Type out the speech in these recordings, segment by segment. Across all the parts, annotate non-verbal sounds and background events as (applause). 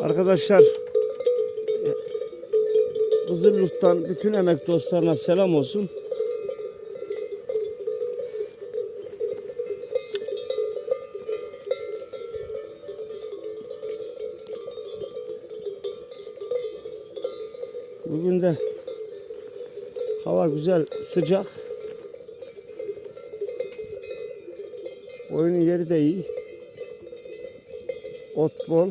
Arkadaşlar e, Kızılyurt'tan bütün emek dostlarına selam olsun. Bugün de hava güzel, sıcak. Oyunun yeri de iyi. Ot bol.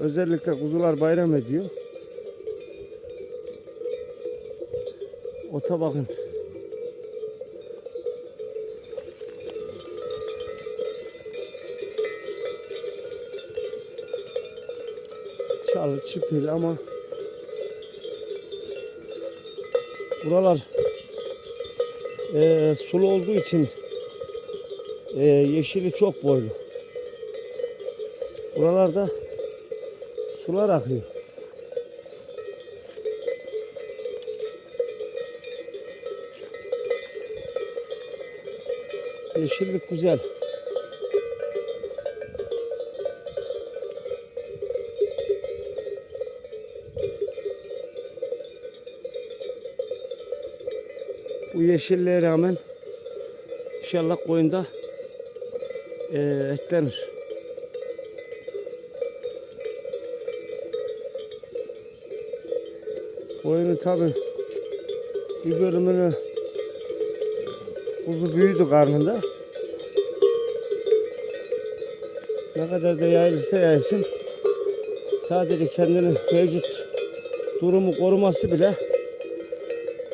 Özellikle kuzular bayram ediyor. Ota bakın. Çalı çipil ama buralar eee, sulu olduğu için eee, yeşili çok boylu. Buralarda sular akıyor. Yeşillik güzel. Bu yeşilliğe rağmen inşallah koyunda eee eklenir. Koyunun tabi bir bölümünü kuzu büyüdü karnında. Ne kadar da yayılırsa yaysın. Sadece kendini mevcut durumu koruması bile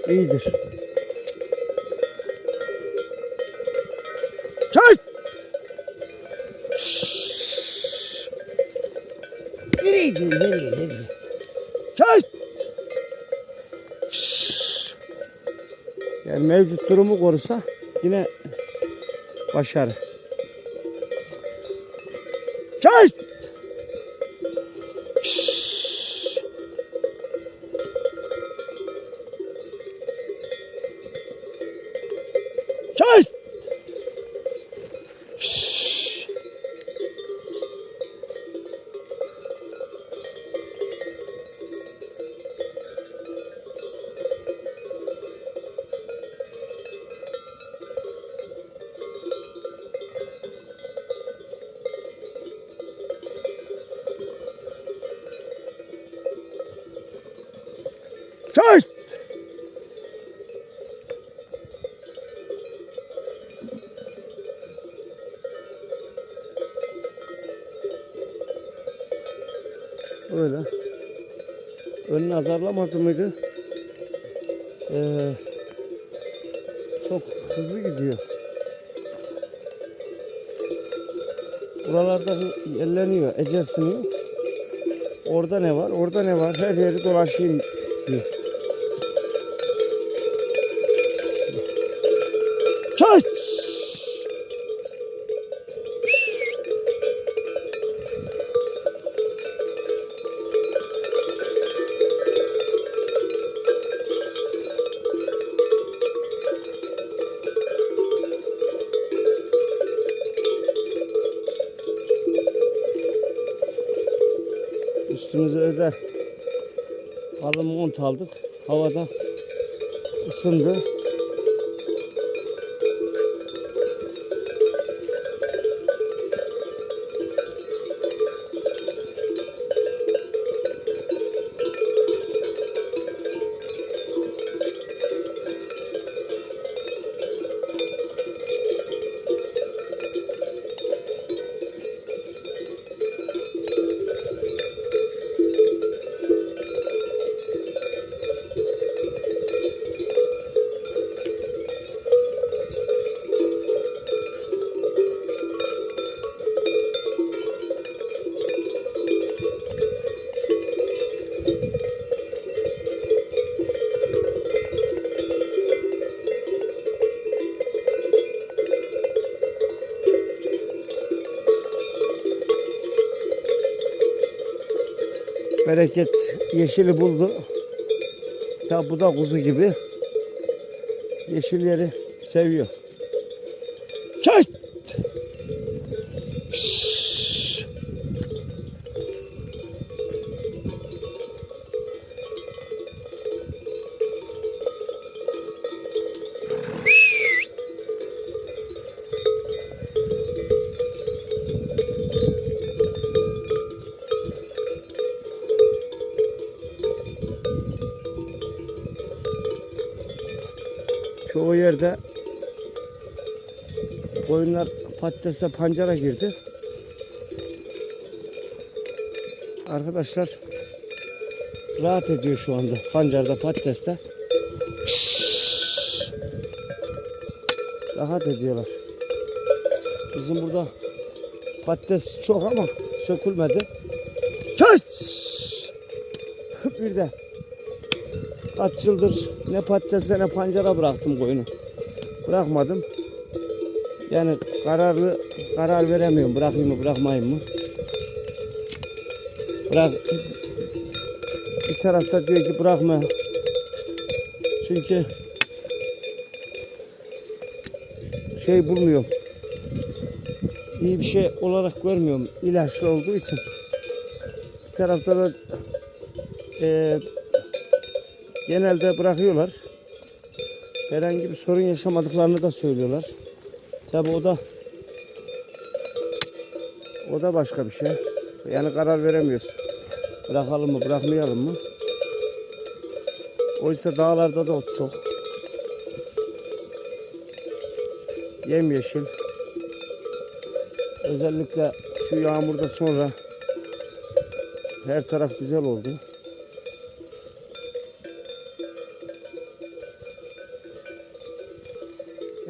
iyidir. Çay! Nereye gidiyorsun? Nereye? Nereye? Çay! Yani mevcut durumu korusa yine başarı. Çay! Çay! Öyle. Önünü azarlamadı mıydı? Ee, çok hızlı gidiyor. Buralarda bir yerleniyor, ecelsiniyor. Orada ne var, orada ne var, her yeri dolaşayım diyor. Üstümüze özel kalın mont aldık. Havada ısındı. Bereket yeşili buldu. Ya bu da kuzu gibi. Yeşilleri seviyor. Çoğu yerde koyunlar patatese pancara girdi. Arkadaşlar rahat ediyor şu anda pancarda patateste. Rahat ediyorlar. Bizim burada patates çok ama sökülmedi. Kes! (laughs) Bir de kaç yıldır ne patatese ne pancara bıraktım koyunu. Bırakmadım. Yani kararlı karar veremiyorum. Bırakayım mı bırakmayayım mı? Bırak. Bir tarafta diyor ki bırakma. Çünkü şey bulmuyorum. İyi bir şey olarak görmüyorum. İlaçlı olduğu için. Bir tarafta da eee, genelde bırakıyorlar. Herhangi bir sorun yaşamadıklarını da söylüyorlar. Tabi o da o da başka bir şey. Yani karar veremiyoruz. Bırakalım mı bırakmayalım mı? Oysa dağlarda da ot çok. Yemyeşil. Özellikle şu yağmurda sonra her taraf güzel oldu.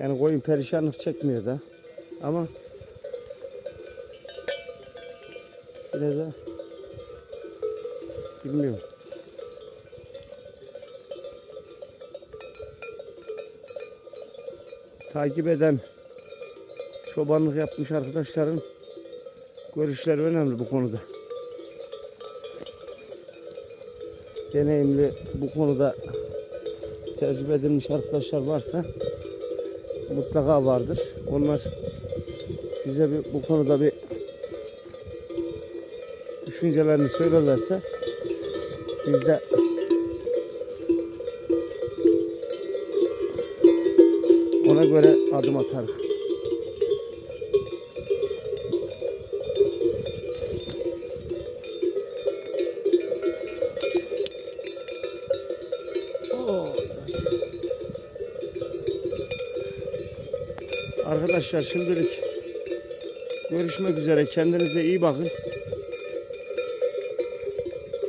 Yani koyun perişanlık çekmiyor da. Ama yine de bilmiyorum. Takip eden çobanlık yapmış arkadaşların görüşleri önemli bu konuda. Deneyimli bu konuda tecrübe edilmiş arkadaşlar varsa mutlaka vardır. Onlar bize bir, bu konuda bir düşüncelerini söylerlerse biz de ona göre adım atarız. Arkadaşlar şimdilik görüşmek üzere. Kendinize iyi bakın.